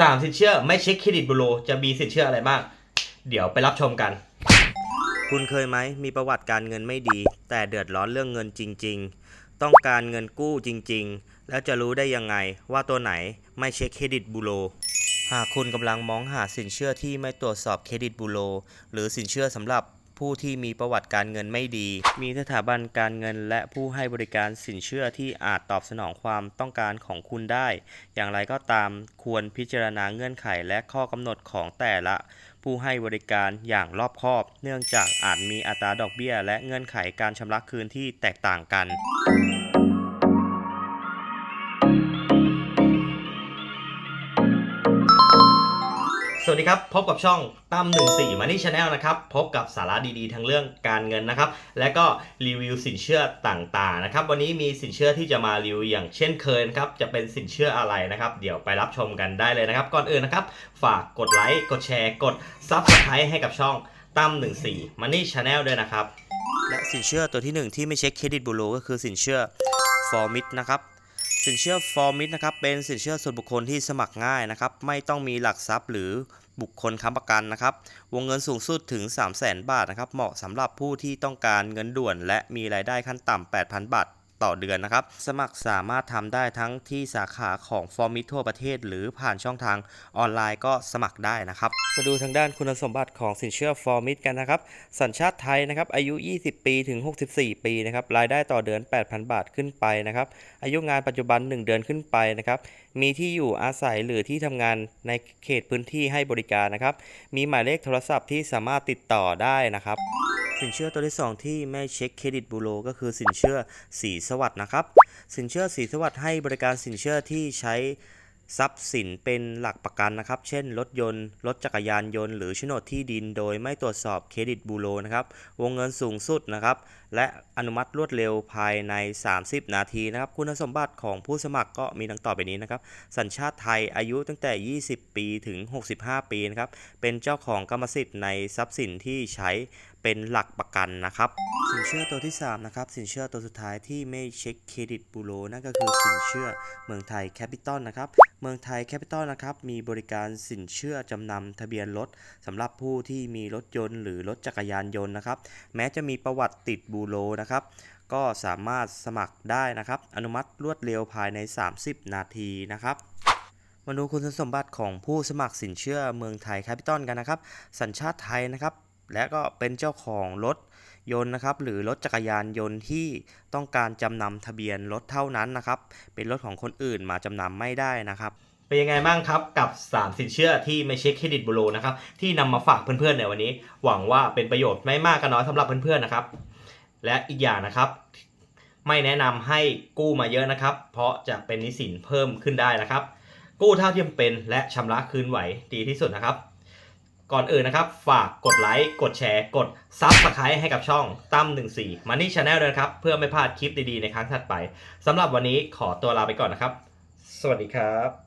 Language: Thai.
สามสินเชื่อไม่เช็คเครดิตบูโรจะมีสินเชื่ออะไรบ้าง เดี๋ยวไปรับชมกัน คุณเคยไหมมีประวัติการเงินไม่ดี แต่เดือดร้อนเรื่องเงินจริง ๆ ต้องการเงินกู้จริง ๆ แล้วจะรู้ได้ยังไงว่าตัวไหนไม่เช็คเครดิตบูโรหากคุณกำลังมองหาสินเชื่อที่ไม่ตรวจสอบเครดิตบูโรหรือสินเชื่อสำหรับ ผู้ที่มีประวัติการเงินไม่ดี มีสถาบันการเงินและผู้ให้บริการสินเชื่อที่อาจตอบสนองความต้องการของคุณได้ อย่างไรก็ตามควรพิจารณาเงื่อนไขและข้อกำหนดของแต่ละ ผู้ให้บริการอย่างรอบคอบ เนื่องจากอาจมีอัตราดอกเบี้ย และเงื่อนไขการชำระคืนที่แตกต่างกัน สวัสดีครับ พบกับช่องตั้ม14 Money Channel นะครับ พบกับสาระดีๆ ทั้งเรื่องการเงินนะครับ และก็รีวิวสินเชื่อต่างๆนะครับ วันนี้มีสินเชื่อที่จะมารีวิวอย่างเช่นเคยนะครับ จะเป็นสินเชื่ออะไรนะครับ เดี๋ยวไปรับชมกันได้เลยนะครับ ก่อนอื่นนะครับ ฝากกดไลค์ กดแชร์ กด Subscribe ให้กับช่องตั้ม14 Money Channel ด้วยนะครับ และสินเชื่อตัวที่หนึ่งที่ไม่เช็คเครดิตบูโรก็คือสินเชื่อ Formit นะครับ สินเชื่อฟอร์มิทนะครับเป็นสินเชื่อส่วนบุคคลที่สมัครง่ายนะครับไม่ต้องมีหลักทรัพย์หรือบุคคลค้ำประกันนะครับวงเงินสูงสุดถึง 3 0 0 0 0 0 บาทนะครับเหมาะสำหรับผู้ที่ต้องการเงินด่วน และมีรายได้ขั้นต่ำ8,000 บาท ต่อเดือนนะครับ สมัครสามารถทำได้ทั้งที่สาขาของ Formit ทั่วประเทศ หรือผ่านช่องทางออนไลน์ก็สมัครได้นะครับ มาดูทางด้านคุณสมบัติของสินเชื่อ Formit กันนะครับ สัญชาติไทยนะครับ อายุ 20 ปีถึง 64 ปีนะครับ รายได้ต่อเดือน 8,000 บาทขึ้นไปนะครับ อายุงานปัจจุบัน 1 เดือนขึ้นไปนะครับ มีที่อยู่อาศัยหรือที่ทำงานในเขตพื้นที่ให้บริการนะครับ มีหมายเลขโทรศัพท์ที่สามารถติดต่อได้นะครับ สินเชื่อตัวที่ 2 ที่ไม่เช็คเครดิตบูโรก็คือสินเชื่อสีสวัสด์นะครับ สินเชื่อสีสวัสด์ให้บริการสินเชื่อที่ใช้ทรัพย์สินเป็นหลักประกันนะครับ เช่น รถยนต์ รถจักรยานยนต์ หรือโฉนดที่ดิน โดยไม่ตรวจสอบเครดิตบูโรนะครับ วงเงินสูงสุดนะครับ และอนุมัติรวดเร็วภายใน 30 นาทีนะครับ คุณสมบัติของผู้สมัครก็มีดังต่อไปนี้นะครับ สัญชาติไทยอายุตั้งแต่ 20 ปีถึง 65 ปีนะครับ เป็นเจ้าของกรรมสิทธิ์ในทรัพย์สินที่ใช้ เป็นหลักประกันนะครับ สินเชื่อตัวที่ 3 นะครับ สินเชื่อตัวสุดท้ายที่ไม่เช็คเครดิตบูโรนั่นก็คือสินเชื่อเมืองไทยแคปิตอลนะครับ เมืองไทยแคปิตอลนะครับมีบริการสินเชื่อจำนำทะเบียนรถสำหรับผู้ที่มีรถยนต์หรือรถจักรยานยนต์นะครับ แม้จะมีประวัติติดบูโรนะครับก็สามารถสมัครได้นะครับ อนุมัติรวดเร็วภายใน 30 นาทีนะครับมาดูคุณสมบัติของผู้สมัครสินเชื่อเมืองไทยแคปิตอลกันนะครับ สัญชาติไทยนะครับ และก็เป็นเจ้าของรถยนต์นะครับ หรือรถจักรยานยนต์ที่ต้องการจำนำทะเบียนรถเท่านั้นนะครับ เป็นรถของคนอื่นมาจำนำไม่ได้นะครับเป็นยังไงบ้างครับกับ 3 สินเชื่อที่ไม่เช็คเครดิตบูโรนะครับ ที่นำมาฝากเพื่อนๆในวันนี้ หวังว่าเป็นประโยชน์ไม่มากก็น้อยสำหรับเพื่อนๆนะครับ และอีกอย่างนะครับ ไม่แนะนำให้กู้มาเยอะนะครับ เพราะจะเป็นนิสินเพิ่มขึ้นได้นะครับ กู้เท่าที่จำเป็นและชำระคืนไหวดีที่สุดนะครับ ก่อนอื่นนะครับ ฝากกดไลค์กดแชร์กดซับสไครต์ให้กับช่องตั้ม14 Money Channel ด้วยนะครับ เพื่อไม่พลาดคลิปดีๆในครั้งถัดไปสำหรับวันนี้ขอตัวลาไปก่อนนะครับ สวัสดีครับ